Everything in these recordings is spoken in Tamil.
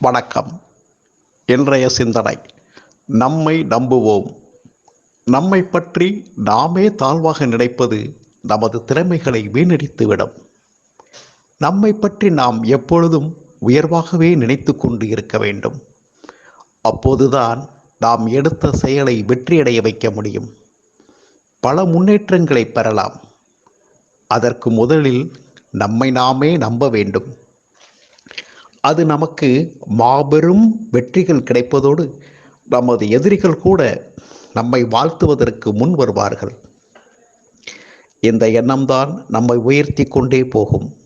வணக்கம். இன்றைய சிந்தனை நம்மை நம்புவோம். நம்மை பற்றி நாமே தாழ்வாக நினைப்பது நமது திறமைகளை வீணடித்துவிடும். நம்மை பற்றி நாம் எப்பொழுதும் உயர்வாகவே நினைத்து கொண்டு இருக்க வேண்டும். அப்போதுதான் நாம் எடுத்த செயலை வெற்றியடைய வைக்க முடியும். பல முன்னேற்றங்களை பெறலாம். அதற்கு முதலில் நம்மை நாமே நம்ப வேண்டும். அது நமக்கு மாபெரும் வெற்றிகள் கிடைப்பதோடு நமது எதிரிகள் கூட நம்மை வாழ்த்துவதற்கு முன் வருவார்கள். இந்த எண்ணம்தான் நம்மை உயர்த்தி கொண்டே போகும்.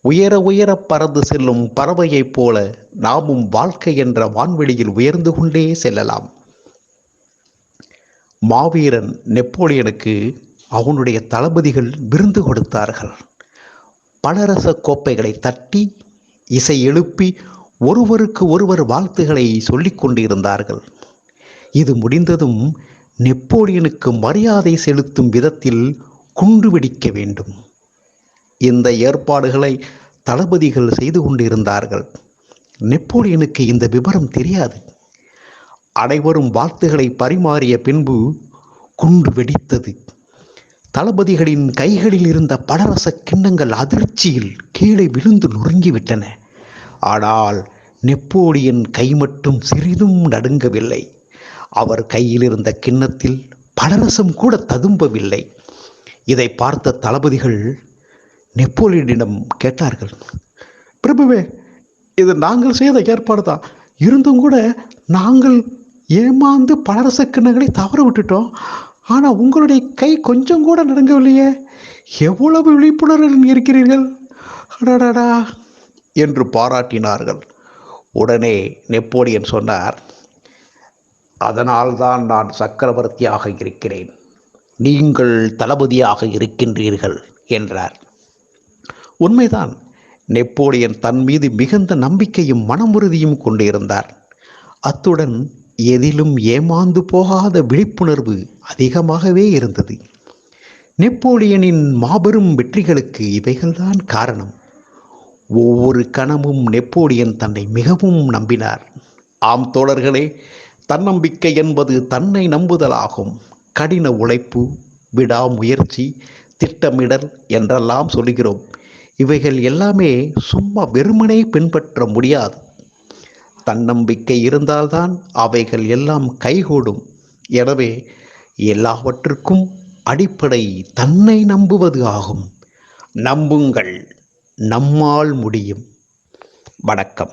உயர உயர பறந்து செல்லும் பறவையைப் போல நாமும் வாழ்க்கை என்ற வான்வெளியில் உயர்ந்து கொண்டே செல்லலாம். மாவீரன் நெப்போலியனுக்கு அவனுடைய தளபதிகள் விருந்து கொடுத்தார்கள். பலரச கோப்பைகளை தட்டி இசை எழுப்பி ஒருவருக்கு ஒருவர் வாழ்த்துகளை சொல்லிக் கொண்டிருந்தார்கள். இது முடிந்ததும் நெப்போலியனுக்கு மரியாதை செலுத்தும் விதத்தில் குண்டு வெடிக்க வேண்டும். இந்த ஏற்பாடுகளை தளபதிகள் செய்து கொண்டிருந்தார்கள். நெப்போலியனுக்கு இந்த விவரம் தெரியாது. அனைவரும் வாழ்த்துகளை பரிமாறிய பின்பு குண்டு வெடித்தது. தளபதிகளின் கைகளில் இருந்த பலரச கிண்ணங்கள் அதிர்ச்சியில் கீழே விழுந்து நொறுங்கிவிட்டன. ஆனால் நெப்போலியன் கை மட்டும் சிறிதும் நடுங்கவில்லை. அவர் கையில் இருந்த கிண்ணத்தில் பலரசம் கூட ததும்பவில்லை. இதை பார்த்த தளபதிகள் நெப்போலியனிடம் கேட்டார்கள் பிரபுவே இது நாங்கள் செய்த ஏற்பாடு தான். இருந்தும் கூட நாங்கள் ஏமாந்து பலரச கிண்ணங்களை தவற விட்டுட்டோம். ஆனால் உங்களுடைய கை கொஞ்சம் கூட நடுங்கவில்லையே? எவ்வளவு விழிப்புணர்வு இருக்கிறீர்கள்? அடடடா. என்று பாராட்டினார்கள். உடனே நெப்போலியன் சொன்னார் அதனால்தான் நான் சக்கரவர்த்தியாக இருக்கிறேன். நீங்கள் தளபதியாக இருக்கின்றீர்கள் என்றார். உண்மைதான் நெப்போலியன் தன் மீது மிகுந்த நம்பிக்கையும் மனமுறுதியும் கொண்டிருந்தார். அத்துடன் எதிலும் ஏமாந்து போகாத விழிப்புணர்வு அதிகமாகவே இருந்தது. நெப்போலியனின் மாபெரும் வெற்றிகளுக்கு இவைகள்தான் காரணம். ஒவ்வொரு கணமும் நெப்போலியன் தன்னை மிகவும் நம்பினார். ஆம் தோழர்களே தன்னம்பிக்கை என்பது தன்னை நம்புதலாகும். கடின உழைப்பு விடாமுயற்சி திட்டமிடல் என்றெல்லாம் சொல்கிறோம் இவைகள் எல்லாமே சும்மா வெறுமனே பின்பற்ற முடியாது. தன்னம்பிக்கை இருந்தால்தான் அவைகள் எல்லாம் கைகூடும். எனவே எல்லாவற்றுக்கும் அடிப்படை தன்னை நம்புவது ஆகும். நம்புங்கள் நம்மால் முடியும். வணக்கம்.